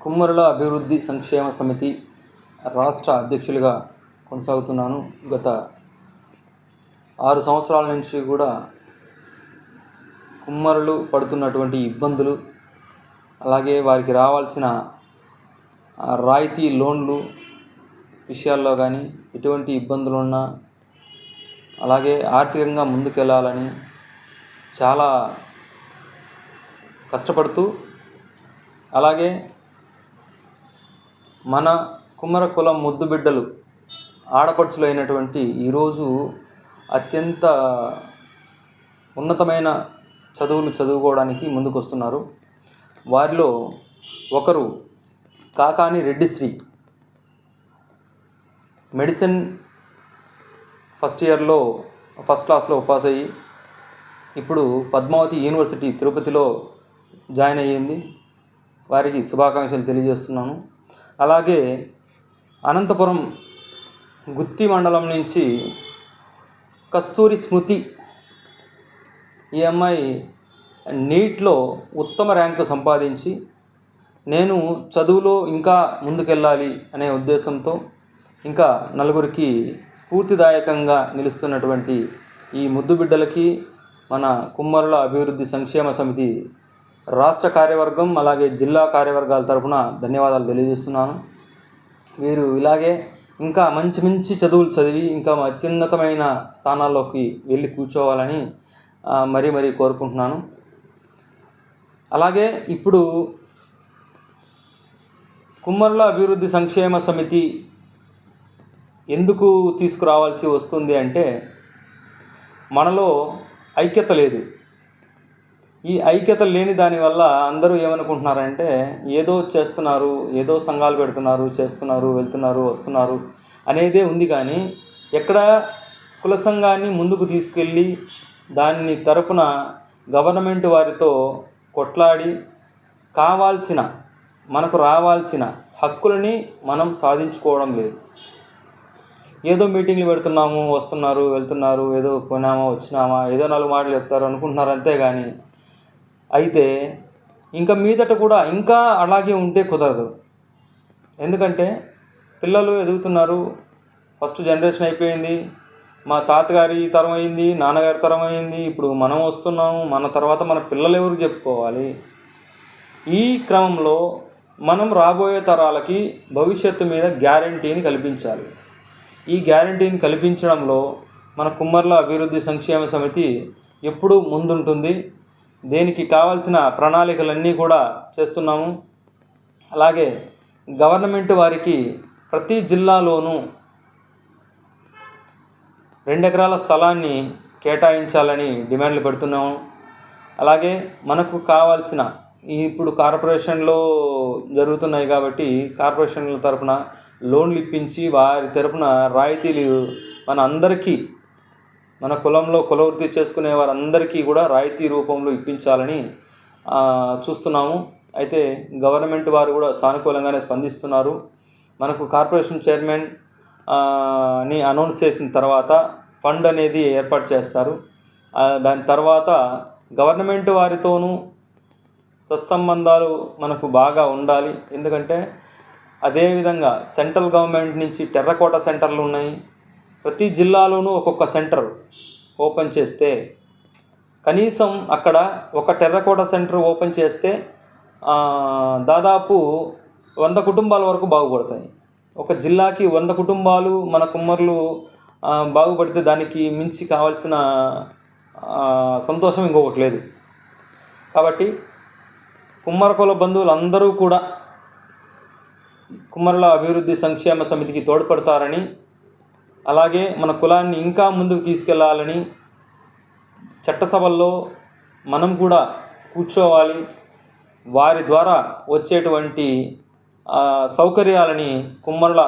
కుమ్మరుల అభివృద్ధి సంక్షేమ సమితి రాష్ట్ర అధ్యక్షులుగా కొనసాగుతున్నాను. గత ఆరు సంవత్సరాల నుంచి కూడా కుమ్మరులు పడుతున్నటువంటి ఇబ్బందులు అలాగే వారికి రావాల్సిన రాయితీ లోన్లు విషయాల్లో కానీ ఎటువంటి ఇబ్బందులు ఉన్నా అలాగే ఆర్థికంగా ముందుకెళ్ళాలని చాలా కష్టపడుతూ అలాగే మన కుమ్మర కులం ముద్దు బిడ్డలు ఆడపడుచులైనటువంటి ఈరోజు అత్యంత ఉన్నతమైన చదువులు చదువుకోవడానికి ముందుకు వస్తున్నారు వారిలో ఒకరు కాకాని రెడ్డిశ్రీ. మెడిసిన్ ఫస్ట్ ఇయర్లో ఫస్ట్ క్లాస్లో పాస్ అయ్యి ఇప్పుడు పద్మావతి యూనివర్సిటీ తిరుపతిలో జాయిన్ అయ్యింది. వారికి శుభాకాంక్షలు తెలియజేస్తున్నాను. అలాగే అనంతపురం గుత్తి మండలం నుంచి కస్తూరి స్మృతి ఈ అమ్మాయి నీట్లో ఉత్తమ ర్యాంకు సంపాదించి నేను చదువులో ఇంకా ముందుకెళ్ళాలి అనే ఉద్దేశంతో ఇంకా నలుగురికి స్ఫూర్తిదాయకంగా నిలుస్తున్నటువంటి ఈ ముద్దు బిడ్డలకి మన కుమ్మరుల అభివృద్ధి సంక్షేమ సమితి రాష్ట్ర కార్యవర్గం అలాగే జిల్లా కార్యవర్గాల తరఫున ధన్యవాదాలు తెలియజేస్తున్నాను. వీరు ఇలాగే ఇంకా మంచి మంచి చదువులు చదివి ఇంకా అత్యున్నతమైన స్థానాల్లోకి వెళ్ళి కూర్చోవాలని మరీ మరీ కోరుకుంటున్నాను. అలాగే ఇప్పుడు కుమ్మర్ల అభివృద్ధి సంక్షేమ సమితి ఎందుకు తీసుకురావాల్సి వస్తుంది అంటే మనలో ఐక్యత లేదు. ఈ ఐక్యత లేని దానివల్ల అందరూ ఏమనుకుంటున్నారంటే ఏదో చేస్తున్నారు ఏదో సంఘాలు పెడుతున్నారు చేస్తున్నారు వెళ్తున్నారు వస్తున్నారు అనేదే ఉంది కానీ ఎక్కడ కుల సంఘాన్ని ముందుకు తీసుకెళ్ళి దాన్ని తరపున గవర్నమెంట్ వారితో కొట్లాడి కావాల్సిన మనకు రావాల్సిన హక్కులని మనం సాధించుకోవడం లేదు. ఏదో మీటింగ్లు పెడుతున్నాము వస్తున్నారు వెళ్తున్నారు ఏదో పోయినామా వచ్చినామా ఏదో నాలుగు మాటలు చెప్తారు అనుకుంటున్నారు అంతేగాని అయితే ఇంకా మీదట కూడా ఇంకా అలాగే ఉంటే కుదరదు. ఎందుకంటే పిల్లలు ఎదుగుతున్నారు. ఫస్ట్ జనరేషన్ అయిపోయింది. మా తాతగారి తరం అయింది నాన్నగారి తరం అయింది. ఇప్పుడు మనం వస్తున్నాము. మన తర్వాత మన పిల్లలు ఎవరు చెప్పుకోవాలి? ఈ క్రమంలో మనం రాబోయే తరాలకి భవిష్యత్తు మీద గ్యారంటీని కల్పించాలి. ఈ గ్యారంటీని కల్పించడంలో మన కుమ్మర్ల అభివృద్ధి సంక్షేమ సమితి ఎప్పుడూ ముందుంటుంది. దేనికి కావాల్సిన ప్రణాళికలన్నీ కూడా చేస్తున్నాము. అలాగే గవర్నమెంట్ వారికి ప్రతి జిల్లాలోనూ రెండు ఎకరాల స్థలాన్ని కేటాయించాలని డిమాండ్లు పెడుతున్నాము. అలాగే మనకు కావాల్సిన ఇప్పుడు కార్పొరేషన్లో జరుగుతున్నాయి కాబట్టి కార్పొరేషన్ల తరపున లోన్లు ఇప్పించి వారి తరపున రాయితీలు మన అందరికీ మన కులంలో కులవృత్తి చేసుకునే వారందరికీ కూడా రాయితీ రూపంలో ఇప్పించాలని చూస్తున్నాము. అయితే గవర్నమెంట్ వారు కూడా సానుకూలంగానే స్పందిస్తున్నారు. మనకు కార్పొరేషన్ చైర్మన్ని అనౌన్స్ చేసిన తర్వాత ఫండ్ అనేది ఏర్పాటు చేస్తారు. దాని తర్వాత గవర్నమెంట్ వారితోనూ సత్సంబంధాలు మనకు బాగా ఉండాలి. ఎందుకంటే అదేవిధంగా సెంట్రల్ గవర్నమెంట్ నుంచి టెర్రకోట సెంటర్లు ఉన్నాయి. ప్రతి జిల్లాలోనూ ఒక్కొక్క సెంటర్ ఓపెన్ చేస్తే కనీసం అక్కడ ఒక టెర్రకోట సెంటర్ ఓపెన్ చేస్తే దాదాపు వంద కుటుంబాల వరకు బాగుపడతాయి. ఒక జిల్లాకి వంద కుటుంబాలు మన కుమ్మర్లు బాగుపడితే దానికి మించి కావాల్సిన సంతోషం ఇంకొకటి లేదు. కాబట్టి కుమ్మరకుల బంధువులు అందరూ కూడా కుమ్మరుల అభివృద్ధి సంక్షేమ సమితికి తోడ్పడతారని అలాగే మన కులాన్ని ఇంకా ముందుకు తీసుకెళ్ళాలని చట్టసభల్లో మనం కూడా కూర్చోవాలి. వారి ద్వారా వచ్చేటువంటి సౌకర్యాలని కుమ్మరుల